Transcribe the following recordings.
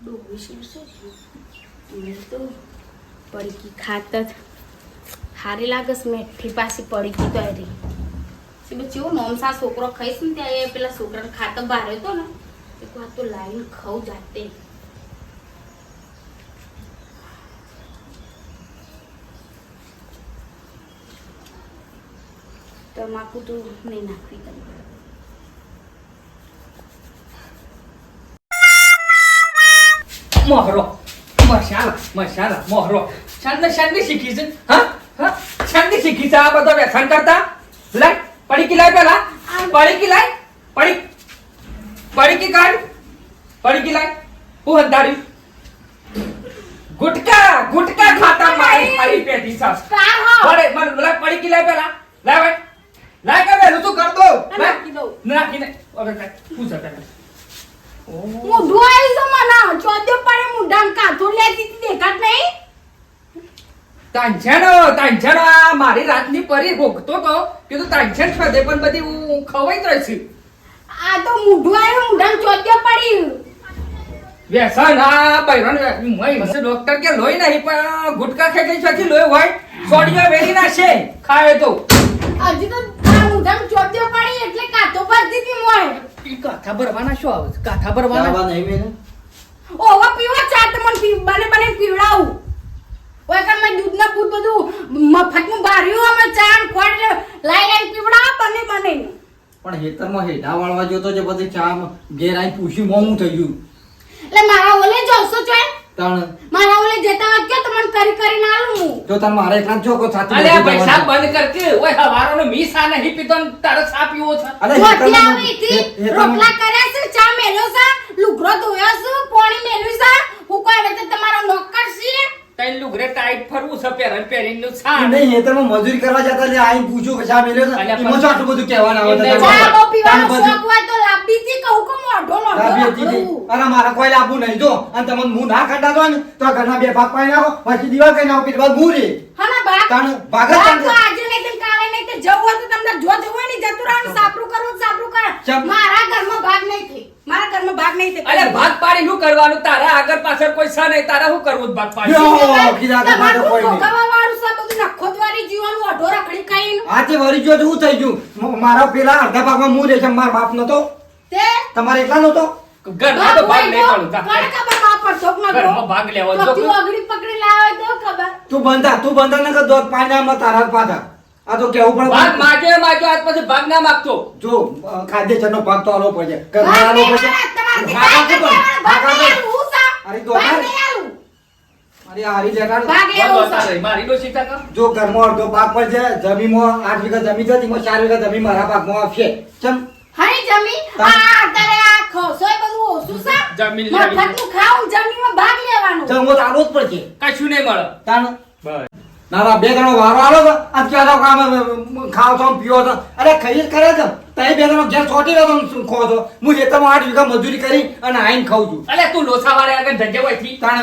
ડોબી શીરશે મેં તો પડીકી હારી લાગસ મેઠી પાછી પડીકી તો રહી સીબે ચેવો નોમસા છોકરો ખાઈશ ને ત્યાં એ પેલા છોકરાને ખાતર બહાર હતો ને એક વાર તો લાવીને ખાઉં જાતે તમાકુ તો નહીં નાખવી તમે. મોહરો. મસાલા મસાલા મોહરો. શાંતિ શાંતિ શીખી છે. હા? હા? શાંતિ શીખી છે. આ બધો વ્યસન કરતા? લાય પડીકી લાય પેલા. પડીકી લાય પડી. પડીકી કાઢ. પડીકી લાય. હું હંતાડી. ગુટકા ગુટકા ખાતા મારી મારી પેટી સાસ. પડે મને લાય પડીકી લાય પેલા. લાય ભાઈ. લાય કે તું કર દો નાખી દઉં. નાખીને પૂછ હતા મુઢું આવી છે મને. ચોદ્યો પડે મુઢામ કાંથો લેતી હતી દેખાત નહીં? તાંછાનો તાંછાનો આ મારી રાતની પરી ભોગતો તો કીધું ખાધે પણ બધી હું ખવાઈ રહી આ તો મુઢું આવ્યું મુઢામ ચોદ્યો પડી વ્યસન આ બૈરન મય ડોક્ટર કે લોહી નહીં પણ ગુટકા ખેંચી ગઈ લોહી હોય. સોડિયો વેરી નાખે ખાવે તો. હજી તો મુઢામ ચોદ્યો પડી એટલે કાંથો ભરતી હતી મોય કાથા ભરવાના શું આવે છે? કાથા ભરવાના? ચાવા નહીં મેને ઓવા પીવા ચા તો મને પી- બને બને પીવડાવું. ઓય કણ મેં દૂધ ના બૂધ બધું મફતનું બાર્યું અમે ચા ને ખોડ લાઈ લાઈ પીવડાવ બને બને. પણ હેતરમાં હેડા વાળવા જોતો છે બધી ચા ઘેર આઈ પૂછ્યું મોં થઈ ગયું. એટલે મારા ઓલે જોસો ચોય તાણ. મારા ઓલે જતા વાગ્યો તો મને કરી કરીને આલું જો તાર મારે એકલા જ છોકરો સાથે અરે પૈસા. બંધ કરતી ઓય હવારોનો મી સા નહીં પીતો ને તારે સા પીવો છે. અરે રોટલી આવી હતી રોટલા કર્યા છે ચા મેલ્યો છે લુગરો ધોયો છે પાણી મેલ્યું છે. હું કોઈ તો તમારો નોકર છે તૈન લુગરે ટાઈટ ફરવું છે પહેરન પહેરીને નું છા નહીં હેતરમાં મજૂરી કરવા જતા એટલે આઈ પૂછું કે ચા મેલ્યો છે. એમાં શું આટલું બધું કહેવાના આવે ચા બો પીવાનો શોખ હોય તો લાબી થી કહું કો મોઢો મોઢો અરે મારા કોઈ લાબુ નહીં. જો અને તમને મું ના કાઢા દો ને તો ઘરના બે ભાગ પાઈ નાખો પછી દીવા કઈ નાખો બાદ મું હા ના બાપ તાણ ભાગ તો આજે નહીં કાલે નહીં તે જવું તો તમને જો જવું હોય ને જતું રહેવાનું સાપરું કરવું સાપરું કરે. મારા ઘરમાં ભાગ નહીં થઈ મારા ઘરમાં ભાગ નહીં થઈ અલે ભાગ પાડી શું કરવાનું? તારા આગળ પાછળ કોઈ છે નહીં. તારા શું કરવું ભાગ પાડી? કીધા કે મારે કોઈ નહીં. ભોગવવાવાળું છે બધું નખોદવાળી જીવવાનું અઢો રખડી ખાઈને. આ તે વળી ગયો થઈ ગયું. મારા પેલા અડધા ભાગમાં મું રે છે મારા બાપ નતો તે? તમારે એકલા નતો ઘરમાં તો ભાગ નહીં પડું. જા. ખબર બાપ પડતો કે નતો? ઘરમાં ભાગ લેવો જો ચોથી ઓગળી પકડી લાવે તો ખબર. તું બંધા તું બંધા ને દોત પાણી તારા પાછા આ તો કેવું પણ ભાગ માગે માગે આજ પછી ભાગ ના માગતો. જો અ, ખાદ્યચરનો ભાગ તો આલો પડે મળે, તમારાથી ભાગ પણ. ભાગ સા? અરે તો. અરે હારી લેટાડ. ભાગ એવું મારી દો ડોશી ટકા જો ઘરમાં અડધો ભાગ પડશે જમીનમાં આઠ વીઘા જમીન છે તેમાં ચાર વીઘા જમીન મારા ભાગમાં આવશે. ચમ. હરી જમી આ અત્યારે આ ખોસોય બધું ઓછું છે. જમીન લેવી. મફતનું ખાવું જમીનમાં ભાગ લેવાનું. તો આલો જ પડશે. કશું નહીં મળે. તાણ. બસ. ના ના બે જણો વારો આલો તો આ ક્યાં તો કામ ખાવ છો પીવો છો? અરે ખાઈ કરે છે. તઈ બે જણો ઘેર છોટી રહ્યો તો શું ખો છો? હું ખેતરમાં આઠ વીઘા મજૂરી કરી અને આઈને ખાઉં છું. અરે તું લોસા વાળે આગળ ધજે હોયથી તાણે.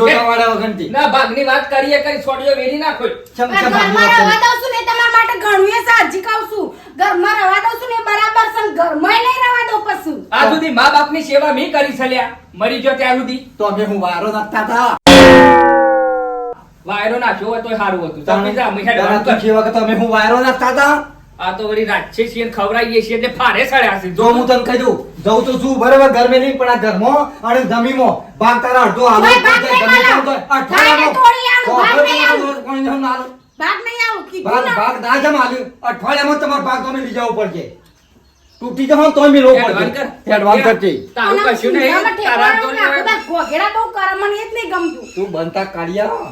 લોટાવાળા વગરથી. ના ભાગની વાત કરીએ કરી છોડીઓ વેરી નાખો ચમ ચમ વાત કરી. ને તમારા માટે ઘણું એ સાજી કહું છું. ઘરમાં રહેવા દઉં છું ને બરાબર છે ઘરમાં નહીં રહેવા દઉં પશુ આ સુધી મા બાપની સેવા મી કરી છલ્યા મરી ગયો ત્યાં સુધી. તો અમે હું વારો નાખતા હતા. વાયરો નાખ્યો હોય તોય સારું હતું. તમે જા મુઠ્ઠી હેડ બંધ તું વખત અમે હું વાયરો નાખતા હતા? આ તો વળી રાચે છીએ ને ખવડાવીએ છીએ એટલે ફારે સડ્યા છે. જો હું તને કહી દઉં જઉં તો શું બરાબર ઘર નહીં પણ આ ઘરમો અને જમીમો ભાગ તારા અડધો ભાગ ગમે મળે. તો અઠવાડિયાનો ભાગ નહીં. ભાગ આવું કીધું ભાગ ભાગ ના જમ આલ્યું. અઠવાડિયામાં તમારો ભાગ તમે લઈ જવો પડશે. તૂટી જવા તોય મેળવો પડશે. એડવાન્સ કરતી તારું કશું નહીં. તારા તો ઘોઘેડા બહુ કરમણ એ જ નહીં ગમતું. તું બનતા કાઢિયા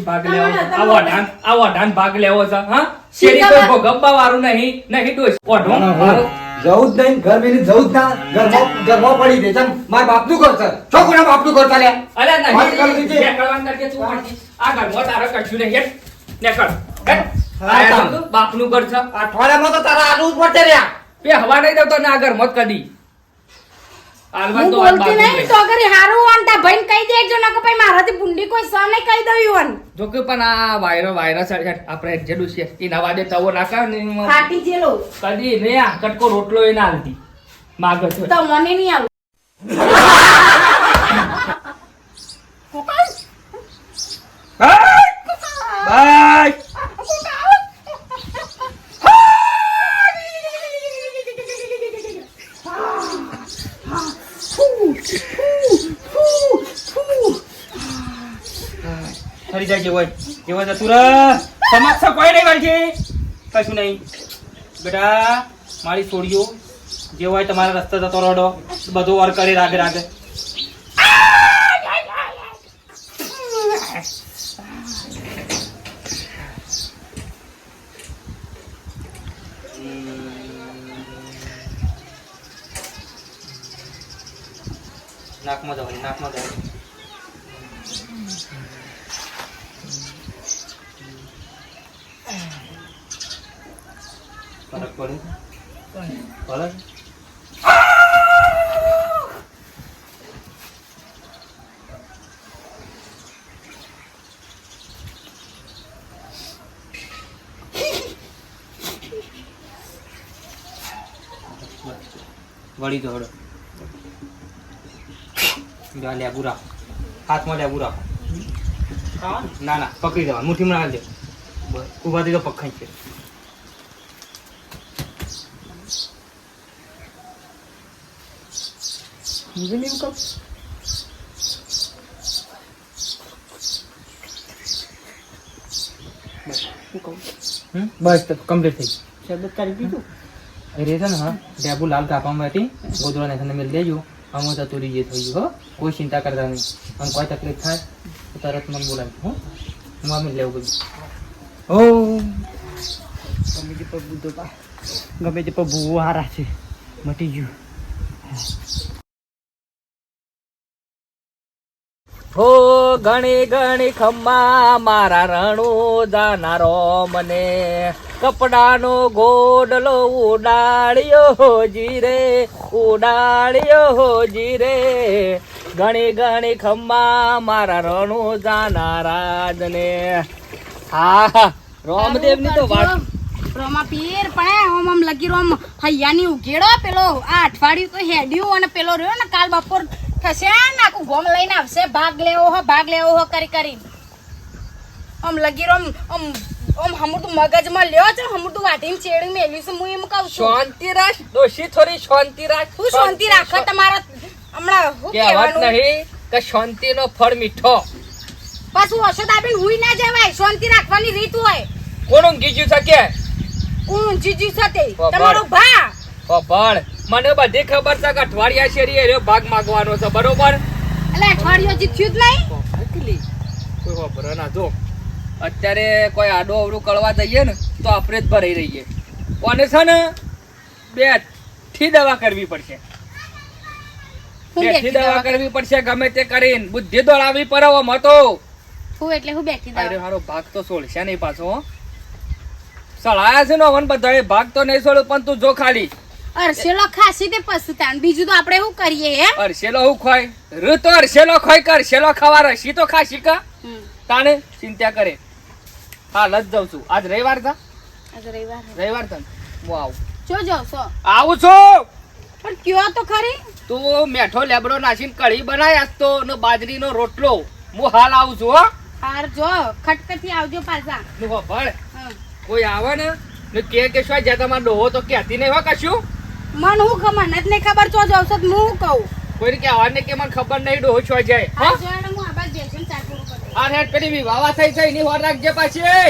ભાગ લેવો તમે આ વઢાણ આ વઢાણ ભાગ લેવો છે હા? શેરી કોઈ ભોગવવા વાળું નહીં નહીં ડોશી વઢો જવું જ નહીં ઘર મેલી જવું જ ના ઘરમાં ઘરમાં પડી દે ચમ મારા બાપનું ઘર છે છોકરા બાપનું કરતા અલે નહીં. નીકળવાનું તું આ ઘરમાં તારે કશું નહીં. નીકળ. બાપનું ઘર છે. અઠવાડિયામાં તો તારા આલુ ઉપર બે હવા નહીં દેતો ના ઘરમાં જ કદી હું બોલતી નહીં. તો કરી હારું ઓન તા ભાઈ કહી દેજો ન કે ભાઈ મારાથી ભૂંડી કોઈ સહ નહીં કહી દઉં ઈવન. જો કે પણ આ વાયરો વાયરો વાયરસ આપણે જેડું છે એ નવા દે તવો નાખા ને ફાટી જેલો કદી ને આ કટકો રોટલો એ ના હાલતી. માગે છે. તો મને નહીં આવું બાય ફરી જાય જેવો જેવો જતું રે સમસ્યા કોઈ નહીં કરશે કશું નહીં. બેટા, મારી છોડીઓ, જે હોય તમારા રસ્તે જતો રડો. બધો વાર કરે રાગે રાગે. નાકમાં જવાની નાકમાં જવાની પડે પડે વળી તો જા લેબુ રાખો. હાથમાં લેબુ રાખો. ના ના પકડી દેવા મુઠ્ઠીમાં બસ ઊભા થઈ તો પખાઈ છે. હમ? બસ તો કમ્પ્લીટ થઈ શરબત કરી દીધું અરે છે ને હા ડેબુ લાલ કાપામાંથી ગોદડા ને મેલ દેજો અમે તો તુરી જે થઈ ગયું હો કોઈ ચિંતા કરતા નહીં અને કોઈ તકલીફ થાય તો તરત મને બોલાવી હો હું અમે લેવું બધું ઓ ગમે તે પર બુદ્ધો પા ગમે તે પર ભૂવો હારા છે મટી ગયું હો ઘણી ઘણી ખમ્મા, મારા રણુ જાનારો મને. કપડાનો ગોડલો ઉડાડ્યો જીરે ઉડાડ્યો જીરે. ઘણી ઘણી ખમ્મા, મારા રણુ જાનારાજને. હા રોમદેવની તો વાત. રોમા પીર પણ ઓમ આમ લગી રોમ. હૈયાની ઉઘેડો પેલો, આ અઠવાડિયું તો હેડ્યું અને પેલો રહ્યો ને કાલ બપોર થશે નાખું. ગોમ લઈને આવશે. ભાગ લેવો હો ભાગ લેવો હો કરી કરી આમ લગીર આમ આમ આમ હમું મગજમાં લ્યો છે હમું વાટીને ચેડી મેલ્યું છે હું એમ કહું છું. શાંતિ રાખ દોશી થોડી શાંતિ રાખ. શું શાંતિ રાખો તમારો હમણાં હું કહેવાનું? નહીં કે શાંતિનો ફળ મીઠો. પાછું અશોક આપીને હુઈ ના જવાય શાંતિ રાખવાની રીત હોય. કોણ ઊંઘી ગયું છે કે? હું જીજી સાથે બાબા. તમારો ભા. પણ મને બધી ખબર છે કે અઠવાડિયા શેરી એર્યો ભાગ માંગવાનો છે બરોબર? એટલે અઠવાડિયો જીત્યું જ નહીં? કોઈ ખબર ના જો. અત્યારે કોઈ આડો અવડું કળવા જઈએ ને તો આપણે જ ભરાઈ રહીએ. કોને છે ને બેથી દવા કરવી પડશે. બેઠી દવા કરવી પડશે ગમે તે કરીને. બુદ્ધિ દોડાવી પડે મતો. હું એટલે હું બેઠી અરે દવા હારો ભાગ તો છોડશે નહીં પાછો હો. સળાયા છે ને વન બધાએ ભાગ તો નહીં છોડ્યો પણ તું જો ખાલી. અરસેલો ખાસી તે પશુ તાણ. બીજું તો આપણે શું કરીએ હે? અરસેલો હું ખોય? રૂ તો અરસેલો ખોય કર અરસેલો ખાવા રસી તો ખાસી કા. તાને ચિંતા કરે. હાલ જ જાઉં છું. આજ રવિવાર થા આજ રવિવાર રવિવાર થા હું આવું. જો જાવ છો. આવું છું? પણ કયો તો ખરી? તું મેઠો લેબડો નાખીને કઢી બનાય આજ તો ને બાજરીનો રોટલો. હું હાલ આવું છું હો. હાર જો ખટકથી આવજો પાછા. નું ભળ કોઈ આવે ને? ને કે કે શું જ્યાં તમારો ડોહો તો કહેતી નહીં હોય કશું? મન હું ખબર નથી ને ખબર જાવ છો તો હું કહું. કહું કોઈને આવાને કે મને ખબર નહીં ડોહો શું જાય. હા? હા જો હેડો હું આબાદ ચાકુ આ હેડ પેલી વિવાવા થઈ છે ની હોર રાખજે પાછી.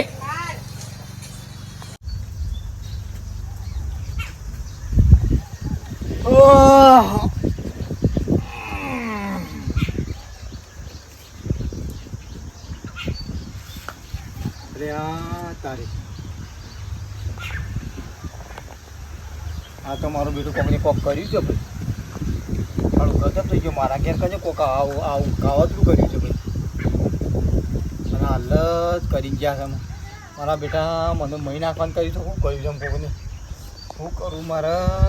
ઓહ. અરે આ તારી. આ તો મારું બેટું કોકને કોક કર્યું છે ભાઈ. મારું ગજબ થઈ ગયો, મારા ઘેર કજે કોક આવું આવું કાવતરું કર્યું છે ભાઈ. અને હાલ જ કરી ગયા છે. મારા બેટા મને મહી નાખવાનું કર્યું છે. શું કર્યું છે કોકને? શું કરું મારા?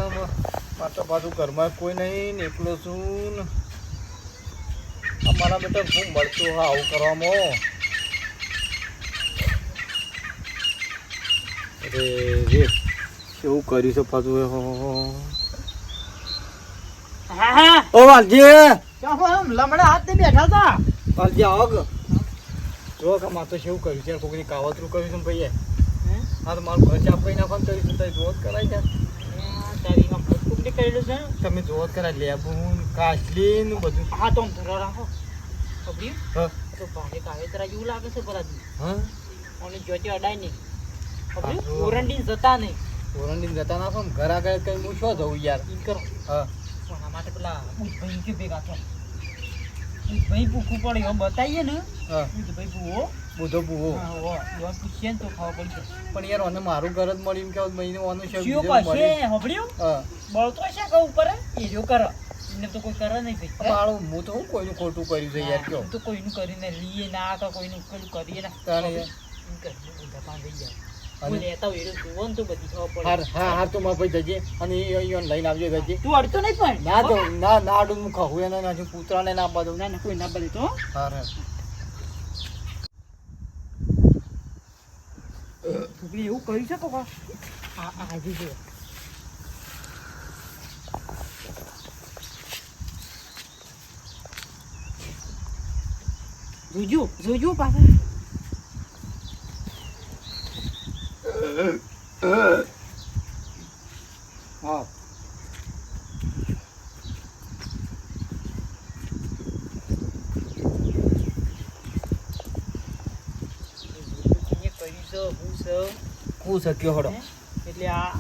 મારે તો પાછું ઘરમાં કોઈ નહીં ને. એકલો છું મારા બેટા શું મળતું હા આવું કરવામાં? અરે, રે. કેવું કર્યું છે પાછું ઓ વાલજી. લમડા હાથે બેઠા હતા? વાલજી આવો જો કે મારે તો કેવું કર્યું છે? કોકની કાવતરું કર્યું છે ભાઈએ? હા? તો મારું ઘર ચાપ કઈ નાખવાનું કર્યું છે જોત કરાય છે. કરેલું છે? તમે જોત કરાય લેબુ કાચલી નું બધું. હા તો ધરો રાખો. હા. તો ભારે કાવેતરા જેવું લાગે છે બરાબર હા? અને જોતે અડાય નહીં. ઓરંડી જતા નહીં. ઓરંડી જતા નાખો ને ઘર આગળ કઈ હું શું જવું યાર? ઈ કરો. હા. કોના માટે પેલા ભાઈ કે ભેગા થો ભાઈ ભૂખું પડે એમ બતાવીએ ને. હા. ભાઈ ભૂવો. બુધો એવા પૂછીએ ને તો ખાવા પડશે પણ યાર મને મારું ઘર જ મળ્યું કે મહિને ઓનું છે બીજું પાસે મળ્યું. હા. બળતો છે કે ઉપર? એ જો કરે. એને તો કોઈ કરે નહીં ભાઈ. મારું હું તો હું કોઈનું ખોટું કર્યું છે યાર કયો? તો કોઈનું કરીને લઈએ ના તો કોઈનું કરીએ ના. તારે યાર. પાન થઈ જાય. એવું કરી છે પપ્પા? આ આ આજે જો જોજો જોજો પાછા. હા. હું શક્યો હડો. એટલે આ.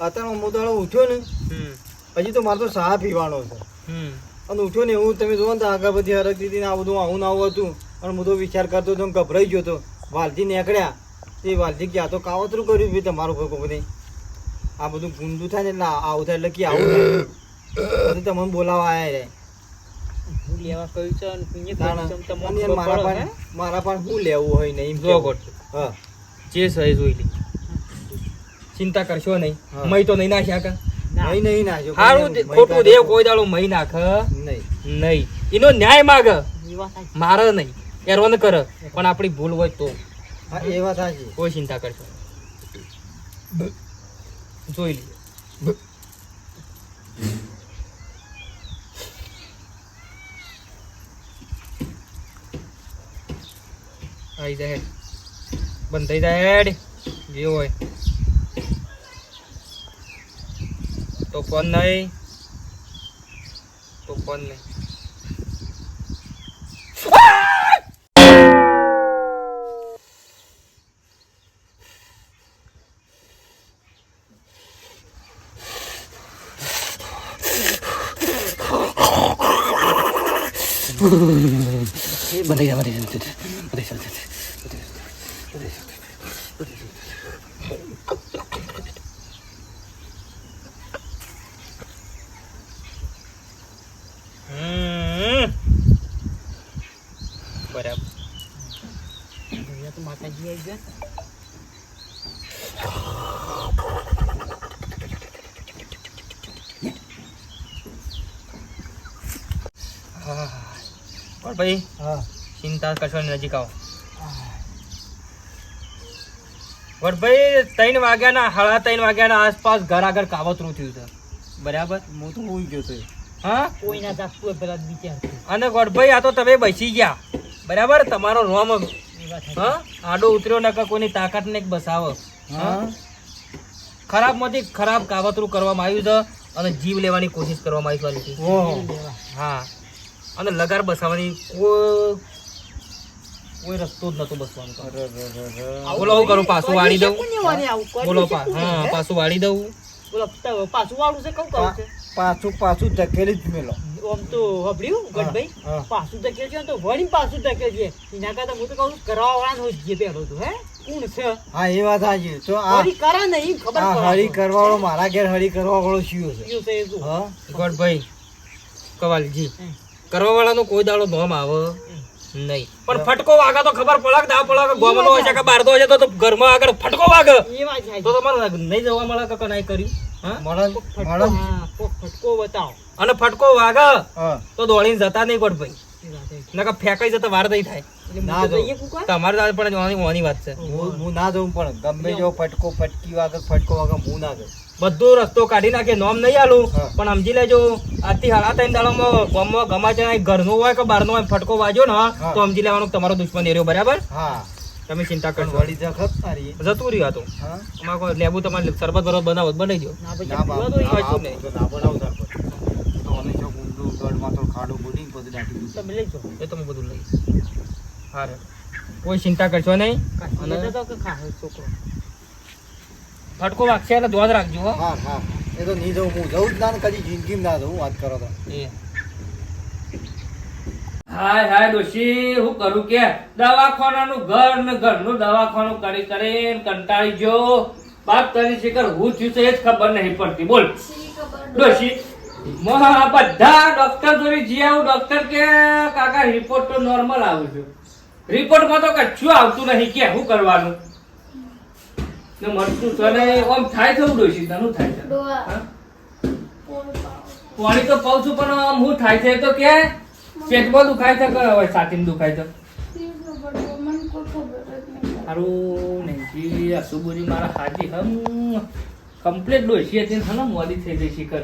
અત્યારે હું દાડો ઉઠ્યો ને હમ. હજી તો મારે તો ચા પીવાનો છે. હમ. અને ઉઠ્યો ને હું તમે જોવો ને આગળ બધી હરક દીધી ને આ બધું આવું ને આવું હતું. અને હું તો વિચાર કરતો હતો ગભરાઈ ગયો હતો વાલજી નીકળ્યા. તે વાલજી કે તો કાવતરું કર્યું ભાઈ તમારું કોઈ કોઈ આ બધું ગુંદું થાય ને એટલે આવું થાય એટલે કે આવું થાય. તમને બોલાવા આવ્યા રે લેવા કહ્યું છે અને પુણ્ય ના, કર્યું ના. છે એમ તમને અને યાર ખબર મારા પણ મારા પણ શું લેવું હોય ને એમ જો હા. જે સહી જોઈ લી. ચિંતા કરશો નહીં. મય તો નહીં નાખ્યા કા? નહીં નહીં નાખ્યો. હારું ખોટું દેવ કોઈ દાડો મય નાખ. નહીં. નહીં. એનો ન્યાય માગ. મારે નહીં. એરવન કર. પણ આપણી ભૂલ હોય તો. હા એ વાત સાચી કોઈ ચિંતા કરશો જોઈ લઈએ આઈ જાય. બંધ થઈ જાય હેડ. જે હોય. તો ફોન નહીં. તો ફોન નહીં. હમ. બરાબર અહીંયા તો માતાજી આવી ગયા હા ભાઈ. હા. ચિંતા કરશો નજીક આવો. વડભાઈ ત્રણ વાગ્યાના સાડા ત્રણ વાગ્યાના આસપાસ ઘર આગળ કાવતરું થયું છે. બરાબર? હું તો હોઈ ગયો છું. હા? કોઈ ના જાગતું પેલા વિચાર અને ગોડભાઈ આ તો તમે બેસી ગયા. બરાબર? તમારો રોમ. હા? આડો ઉતર્યો નકર કોઈની તાકાત ને બસાવો. હા? ખરાબમાંથી ખરાબ કાવતરું કરવામાં આવ્યું છે અને જીવ લેવાની કોશિશ કરવામાં આવી છે. લેવા. હા. અને લગાર બસાવવાની કોઈ કોઈ રસ્તો જ નતો બસવાનો. બોલો હું કરું? પાછું વાળી દઉં? બોલો હા પાછું વાળી દઉં. બોલો પાછું વાળું છે કઉ કહું છે? પાછું પાછું ધકેલી જ મેલો. આમ તો હબડ્યું ગઢભાઈ? પાછું ધકેલ છે ને તો વળી પાછું ધકેલ છે. એના કરતા હું તો કહું કરવા વાળા હોય જે પહેલો તો હે? કોણ છે? હા એ વાત સાચી તો આ હરી કરે નહીં ખબર હરી કરવાળો મારા ઘેર હરી કરવા વાળો શિયો છે હા. ગોડભાઈ કવાલજી. કરવા વાળાનો કોઈ દાડો નોમ આવે. નહીં. પણ ફટકો વાગે તો ખબર પડે કે ના પડે ગોમનો હોય છે કે બારદો હોય છે તો તો ઘરમાં આગળ ફટકો વાગે. એ વાત સાચી. તો તમારે નહીં જવા મળે કે નહીં કર્યું? ફટકો, બતાવો. અને ફટકો વાગે તો દોડીને જતા નહીં ગોડભાઈ ભાઈ. નકર ફેંકાઈ જતા વાર નહીં થાય. ના? તમારે દાદ પણ જોવાની વાત છે. હું હું ના જઉં પણ ગમે જો ફટકો ફટકી વાગે ફટકો વાગે હું ના જાઉં. બધો રસ્તો કાઢી નાખે નોમ નહીં આલું. પણ સમજી લેજો આથી હાલા ત્રણ દાડામાં ગામમાં ગમાચા ઘરનો હોય કે બહારનો હોય ફટકો વાજો ને તો સમજી લેવાનું તમારો દુશ્મન એરિયો બરાબર? તમે ચિંતા કરશો. વળી જખત તારી. જતું રહ્યું હતું અમારે કોઈ લેબુ તમારે સરબત બરોબર બનાવો બનાવી દો. તમે બધું લઈશ. હા કોઈ ચિંતા કરશો નહીં? કાંઈ અને લેતા તો કે ખા છોકરો. ફટકો વાગશે એટલે દોધ રાખજો હો. હા હા. એ તો નહીં જવું હું જવું જ ના ને કદી જિંદગી ના જવું વાત કરો તો. એ. હાય હાય ડોશી હું કરું કે? દવાખાનાનું ઘર ને ઘરનું દવાખાનું કરી કરીને કંટાળી ગયો વાત કરી શિખર હું થયું છે એ જ ખબર નહીં પડતી. બોલ. ડોશી બધા ડોક્ટર જોડે જી આવું ડોક્ટર કે કાકા રિપોર્ટ તો નોર્મલ આવું છે. રિપોર્ટમાં તો કશું આવતું નહીં કે શું કરવાનું? ને મરચું તને ઓમ થાય એવું ડોશી? તનું થાય છે? પાણી તો પાઉં છું પણ આમ હું થાય છે તો કે પેટમાં દુખાય છે કે હવે છાતીમાં દુખાય છે? સારું નહીં. અસુબુરી મારા હાજી હમ કમ્પ્લીટ ડોસી હતી ને મોડી થઈ જઈ શિખર.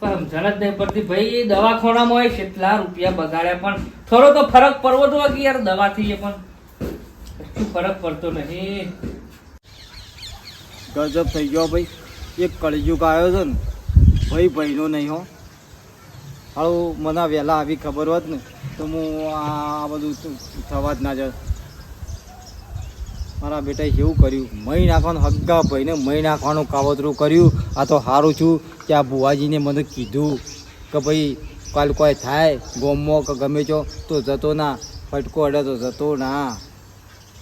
પણ સમજણ જ નહીં પડતી. ભાઈ દવાખાનામાં હોય કેટલા રૂપિયા બગાડ્યા પણ થોડો તો ફરક પડવો તો કે યાર દવાથી એ પણ. કશું ફરક પડતો નહીં. ગજબ થઈ ગયો ભાઈ. એક કળિયુગ આવ્યો છે ને, ભાઈ ભાઈનો નહીં હો. હારું મને વહેલા આવી ખબર હોત ને, તો હું આ બધું થવા જ ના જાત. મારા બેટાએ એવું કર્યું, મહી નાખવાનું હગ્ગા ભાઈને મહી નાખવાનું કાવતરું કર્યું. આ તો સારું છું કે આ બુવાજીને મને કીધું કે ભાઈ, કાલ કોઈ થાય, ગોમો કે ગમે છો તો જતો ના. ફટકો અડે તો જતો ના.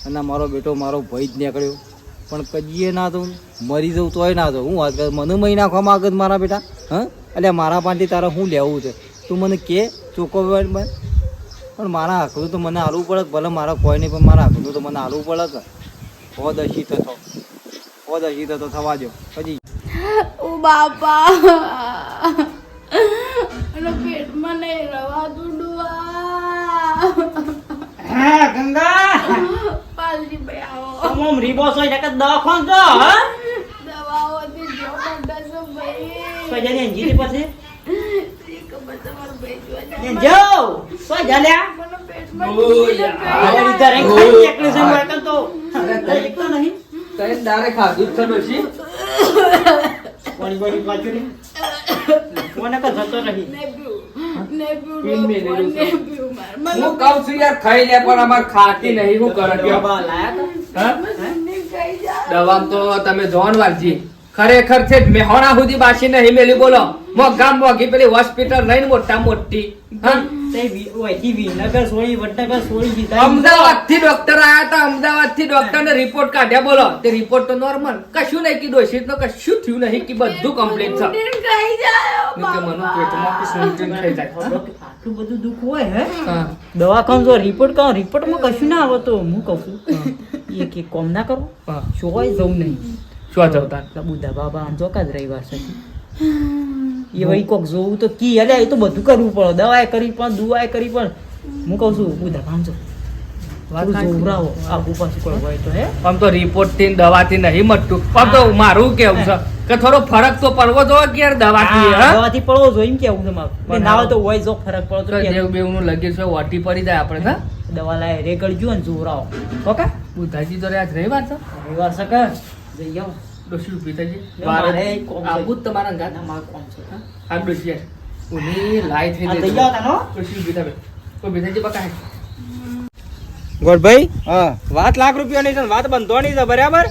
અને મારો બેટો મારો ભાઈ જ નીકળ્યો. પણ કજીએ ના તો મરી જવું તોય ના તો હું વાત કરું મને મહી નાખવા માંગે મારા બેટા? હા? એટલે મારા પાટી તારે શું લેવું છે? તું મને કે ચોખ્ખો પણ મારા આખલું તો મને હાલવું પડે ભલે મારા કોઈ નહીં પણ મારા આખલું તો મને હાલવું પડે કે. હોદ અશી થતો હોદ અશી થતો થવા દો પછી ઓ બાપા. અને પેટમાં નહીં રવા દુડવા હા ગંગા. પાલજી ભાઈ આવો. આમ રીબોસ હોય નકર દવાખાન જો દવાઓ થી જો બધા છો ભાઈ. ભાઈ ને જાય. જો સોજાલ્યા મને પેટમાં ઓ દુખી યાર. રીતા રે ખાઈ એકલી સમ કર તો. એક તો નહીં. કઈ દારે ખાધું જ છે ડોશી કોણી પાણી પાછું કોને કા જતો રહી હું કહું છું યાર ખાઈ લે પણ અમાર ખાતી નહીં. હું કરે દવા તા? તમે જોન વાલજી. ખરેખર છે મેહોણા સુધી બાસી નહીં મેલી બોલો. મોગામ મોગી પેલી હોસ્પિટલ લઈને મોટા મોટી. અમદાવાદથી ડોક્ટર આયા હતા અમદાવાદથી ડોક્ટર ને રિપોર્ટ કાઢ્યા બોલો. તે રિપોર્ટ તો નોર્મલ કશું નહીં કીધું છે નો કશું થયું નહીં કે બધું કમ્પ્લીટ છે. બધું દવાખાન જો રિપોર્ટ કરો રિપોર્ટમાં કશું ના આવતો હું કહું છું. કોમ ના કરો. શોય જવું નહીં. શું જવતા બુદ્ધા બાબા આમ ચોકા જ રવિવાર છે. એ વળી કોક જોવું તો કી અલ્યા એ તો બધું કરવું પડે. દવાએ કરી પણ દુવાએ કરી પણ. હું કહું છું હું કામ છો આમ તો રિપોર્ટથી દવા થી નહીં મટતું. તો મારું કેવું છે? કે થોડો ફરક તો પડવો જોઈએ કે દવા થી હા, દવાથી પડવો જોઈએ કેવું ના હોય તો હોય જો ફરક પડતો દેવ બેવનું લગ્યું છે વાટી પડી જાય આપણે દવા લાય રેગડજો ને જોરાઓ ઓકે? બુધાજી તો રહ્યા રવિવાર છે. રવિવાર છે કે જઈ આવો. ડોશી પિતાજી મારે છે. આબુ તમારા ગાત ના, મારું કામ છે. હા. યાર ઉની લાઈ થઈ આ તૈયાર હતા નો તાનો ડોશી પિતા બે કોઈ પિતાજી બકા ગોડભાઈ હા વાત લાખ રૂપિયાની છે વાત વાત બંધવાની છે બરાબર?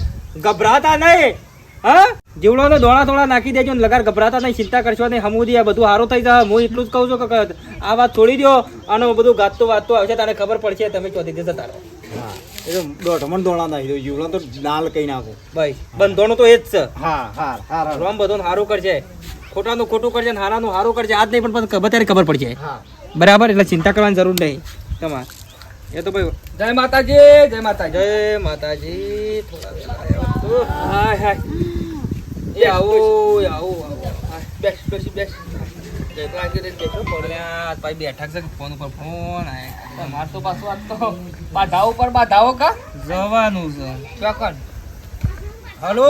ગભરાતા નહીં. હા? જીવડો ને દોણા થોડા નાખી દેજો ને લગાર ગભરાતા નહીં ચિંતા કરશો નહીં. હમુદી આ બધું સારું થઈ જાય. હું એટલું જ કહું છું કે આ વાત છોડી દો અને બધું ગાતો વાતો આવશે તારે ખબર પડશે તમે ચોથી દેતા તારે. હા. એ તો દોઢમણ દોણા નાખી દઉં જીવડો તો નાલ કઈ નાખું. ભાઈ બંધોનો તો એ જ છે. હા હા હા રોમ બધું સારું કરજે. ખોટાનું ખોટું કરજે ને હારાનું સારું કરજે. આજ નહીં પણ બધાને ખબર પડશે હા. બરાબર? એટલે ચિંતા કરવાની જરૂર નહીં. તમારે. એ તો ભાઈ જય માતાજી જય માતાજી. જય માતાજી. હાય હાય. એ આવો આવો હાય, બેસ બેસ જય પ્રાગી બેઠો પડ્યા. ભાઈ બેઠા છે ફોન ઉપર ફોન આયા માર તો પાછું આજ તો બાધાઓ પર બાધાઓ કા જવાનું છે ચોકન હલો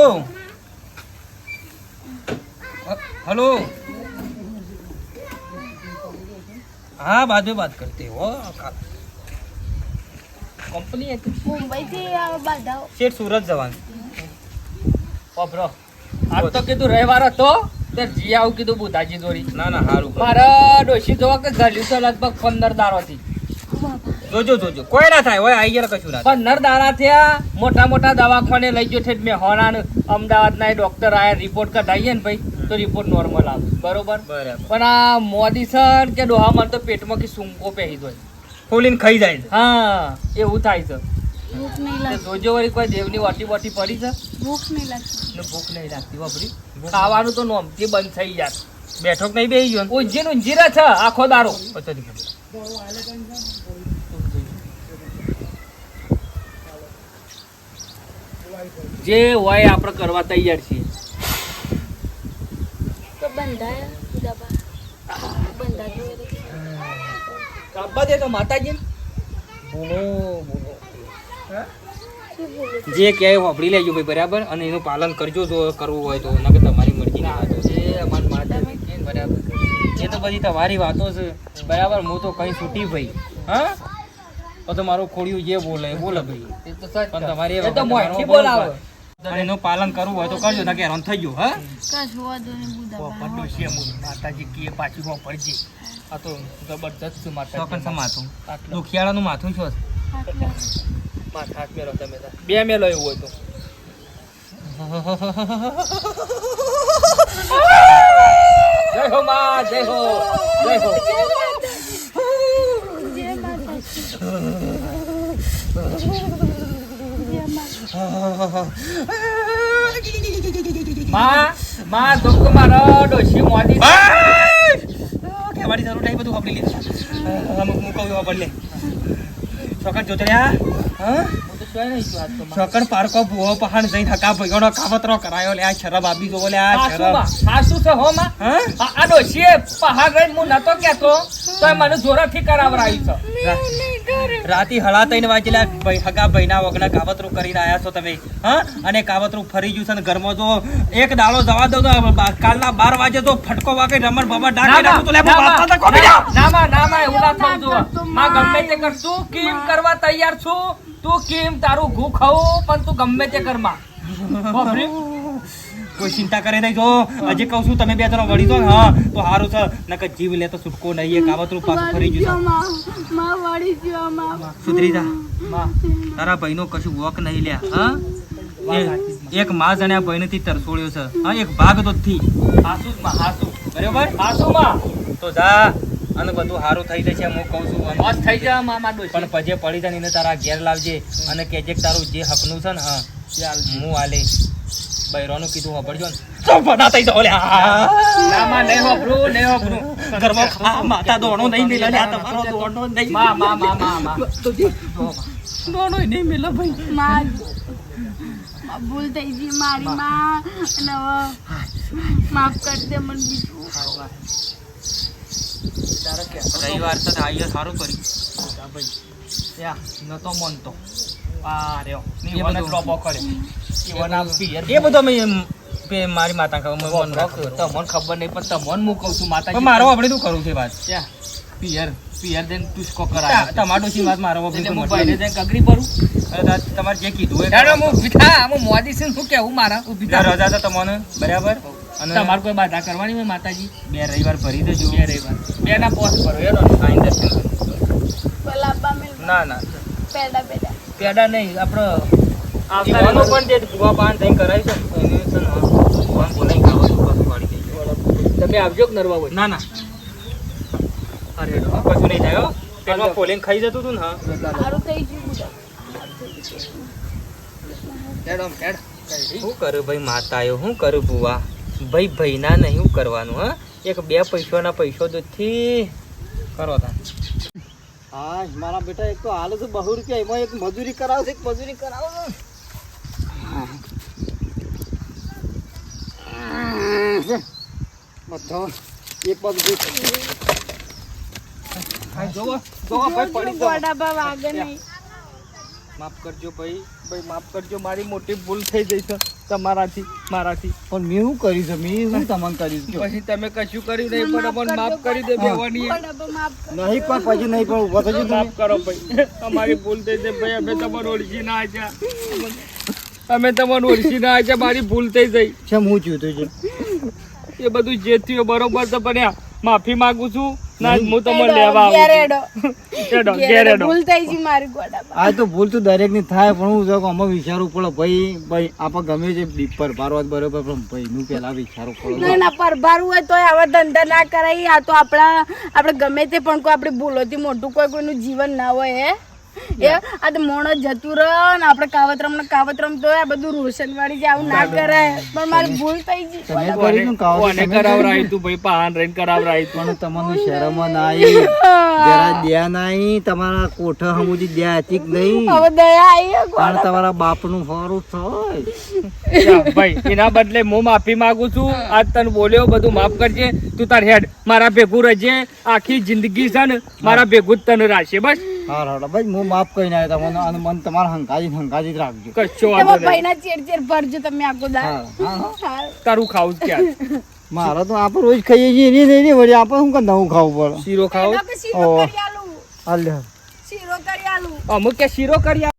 हेलो हाँ बाद में बात करते हो કંપની હતી મુંબઈથી બધા શેઠ સુરત જવાનું વાપરો આજ તો કીધું રવિવાર હતો તે જી આવું કીધું બુધાજી દોરી ના ના સારું મારા ડોશી જોવા કે ગલ્યું છે લગભગ પંદર દારોથી જોજો જોજો. કોઈ ના થાય હોય આઈ ગયા કશું ના પણ દાડા થયા મોટા મોટા દવાખાને લઈ ગયો છે મેં હોના અમદાવાદના ડોક્ટર આયા રિપોર્ટ કઢાવીએ ને ભાઈ તો રિપોર્ટ નોર્મલ આવે. બરોબર? બરાબર. પણ આ મોદી સર કે ડોહા મને તો પેટમાં કે સુંકો પહેરી દો. ફૂલીને ખાઈ જાય હા એવું થાય છે. જોજો વળી કોઈ દેવની વાટી બોટી પડી છે? ભૂખ નહીં લાગતી. ને ભૂખ નહીં લાગતી વાપરી ખાવાનું તો નોમથી બંધ થઈ જાય. બેઠો નહીં બેસી ગયો ને? ને ઊંઝી રહે છે આખો દારો પતો નહીં ખબર. જે હોય આપણે કરવા તૈયાર છીએ. તો બંધા દે તો માતાજી. બોલો બોલો શું બોલું જે ક્યાંય વાપરી લેજો ભાઈ બરાબર? અને એનું પાલન કરજો જો કરવું હોય તો નકર તમારી મરજી ના હતો જે અમારી માતાજી બરાબર એ તો બધી તમારી વાતો છે. બરાબર? હું તો કઈ છૂટી ભાઈ. હા? તો તો મારું ખોડિયું જે બોલે એ બોલે ભાઈ. એ તો સચ પણ તમારી એ તો મોઠી બોલાવે એનું પાલન કરવું હોય તો કરજો ના હેરાન થઈ ગયું હા? કશું વાંધો નહીં બુધા પોપટ ડોશી અમુક માતાજી કે પાછી હો પડજે. આ તો જબરદસ્ત છું માતા ચોકન છે માથું? દુખિયાળાનું માથું છો? માથા હાથ મેલો તમે બે મેલો એવું હોય તો. જય હો માં જય હો જય હો. જય માતા માં માં દુઃખ મારો ડોશી મોદી કહેવાની જરૂર નહીં બધું વાપરી લીધું. અમુક કહું વાપર લે. ચોકન જોતો હા? તો તો માં. પારકો ભૂવો પહાણ જઈને હકા ભાઈઓનો કાવતરો કરાયો લે આ શરબ આપી જોવો લે આ સાસુ શરબ. માં, સાસુ છે હો માં? આ આ ડોશીએ પહાડ રહીને હું નતો કહેતો તોય મને જોરાથી કરાવરાવી છે. રાતી હળા તઈને વાંચેલા ભાઈ હગા ભાઈના વગના કાવતરું કરીને આયા છો તમે હા અને કાવતરું ફરી ગયું છે ને ઘરમાં જો એક દાડો જવા દો તો કાલના બાર વાગે તો ફટકો વાગે રમણ બાબા ડાકે ના, રાખું તો લે ના, બાપા ના, કોપી જાઓ. ના, ના, ના, ના, એવું ના થવું જોઈએ. માં માં. ગમે તે કરશું કેમ કરવા તૈયાર છું તું કેમ તારું ઘૂ ખાવું પણ તું ગમે તે કરમાં બાપરે. કોઈ ચિંતા કરે નહીં જો. હજી કહું છું તમે બે જણા વળી દો ને હા તો સારું છે. નકર જીવ લે તો છૂટકો નહીં એ કાવતરું પાછું ફરી ગયું સુધરી જા. તારા ભાઈનો કશું વોક નહીં લે હા? એક માં જણ્યા ભાઈનેથી તરસોડ્યો છે. હા એક ભાગ તો થી. હાસુ માં, હાસુ. બરાબર? હાસુ માં. તો જા અને બધું સારું થઈ જશે હું કહું છું. મસ્ત થઈ જાય મામા ડોશી. પણ પજે પડી જાય ને તારા ઘેર લાવજે અને કેજે તારું જે હકનું છે ને હા. હું આલે બૈરોનું કીધું ખબરજો ને તો ફટા થઈ જાવ લ્યા ના, માં, નહીં હોભળું, નહીં હોભળું. ઘરમાં ખા માતા દોણો નહીં મિલે લ્યા તમારો દોણો નહીં મા મા મા માં, માં. દોણો નહીં મિલે ભાઈ માં ભૂલ થઈ ગઈ મારી માં અને માફ કરી દે મને બીજું રવિવાર તો આવીએ સારું કર્યું ભાઈ. ત્યાં નતો માનતો. એ બધું. મારી માતા કહું મને મન તમને ખબર નહીં પણ તમને હું કહું છું માતાજી મારો આપણે શું કરું છે વાત. પિયર પિયર દેન ટુસ્કો કરા ટમાટો તમારું વાત મારો કોઈ હું ભાઈને. કગરી ભરું. તમારે જે કીધું એ હેડો હું મોદી શું કેવું મારા? રજા તો તમને બરાબર? અને તમારે કોઈ બાધા કરવાની હોય માતાજી? બે રવિવાર ભરી દેજો. બે રવિવાર. બે ના પોસ ભરો દર્શન અબ્બા મેલ. ના ના. પેડા પેડા. પેડા નહીં આપણો પણ તે ભૂવા પાન થઈને કરાવી છે એને છે ને ભૂવાને બોલાવીને ખાવાનું પાછું વાળી દેજો. તમે આવજો કે નરવા હોય? ના ના. અરે કશું નહીં થાય હો. પેટમાં ફોલીને ખાઈ જતું હતું ને સારું થઈ ગયું શું કરું ભાઈ માતાયો શું કરું ભૂવા? ભાઈ ભાઈના નહીં શું કરવાનું હા? એક બે પૈસાના પૈસો દૂધથી કરો તા. હા મારા બેટા એક તો હાલ છે બહુ રૂપિયા એમાં એક મજૂરી કરાવો. છે એક મજૂરી કરાવો. છે બધો એક બાજુ જોવો જોવો ભાઈ પડી માફ કરજો ભાઈ ભાઈ માફ કરજો મારી મોટી ભૂલ થઈ ગઈ છે. તમારાથી મારાથી. પણ મેં શું કરી છે? મેં શું તમને કર્યું પછી તમે કશું કર્યું નહીં પણ અમને માફ કરી દે કર. નહીં પણ પછી નહીં પણ ઊભા થજો માફ કરો ભાઈ. અમારી ભૂલ થઈ છે ભાઈ અમે તમને ઓળખી ના આવ્યા અમે તમને ઓળખી ના આવ્યા મારી ભૂલ થઈ ગઈ છે હું છે? એ બધું જે થયું બરોબર છે પણ આ માફી માગું છું. ના હું લેવા આવું. ભૂલ થઈ ગઈ મારી ગોડામાં. આ તો ભૂલ તો દરેકની થાય પણ હું જો અમે વિચારવું પડે. ભાઈ ભાઈ ગમે છે દીપર પારવા બરોબર પણ ભાઈ નું પેલા વિચારવું પડે. ના ના પરભારું હોય તો આવા ધંધા ના કરાય. આ તો આપણા આપણે ગમે તે પણ કોઈ આપણી ભૂલોથી મોટું કોઈ કોઈનું જીવન ના હોય હે? એ આ તો મોણો જતું રહે ને આપણે કાવતરમ ને કાવતરમ તો આ બધું રોશન વાળી જે આવું ના કરે. પણ મારી ભૂલ થઈ ગઈ. તમે કરી નું કાવો કોને કરાવરાયું તું ભાઈ? પાન રેન કરાવરાયું પણ તમને શરમ ના આવી જરા દયા ના આવી તમારા કોઠા હમુજી દયા હતી કે નહીં? હવે દયા આવી પણ તમારા બાપનું ફરું થાય ભાઈ એના બદલે હું માફી માંગુ છું. આજ તને બોલ્યો બધું માફ કરજે. તું તાર હેડ મારા ભેગું રહેજે. આખી જિંદગી છે ને મારા ભેગું જ તને રાખશે બસ. હા ભાઈ હું માફ કરીને આવ્યો તમને અને મને તમારા હંકાજી હંકાજી જ રાખજો. કશો વાંધો તમે નહીં. ભાઈના ચેર ચેર ભરજો તમે આખો દા હા હા હા. હા. તારું ખાવું જ ક્યાં મારે તો આપણે રોજ ખાઈએ છીએ. એની નહીં વળી આપણે શું કે નવું ખાવું પડે. શીરો ખાવું? શીરો કરી આલું. હાલ શીરો કરી આલું. અમુક કે શીરો કરી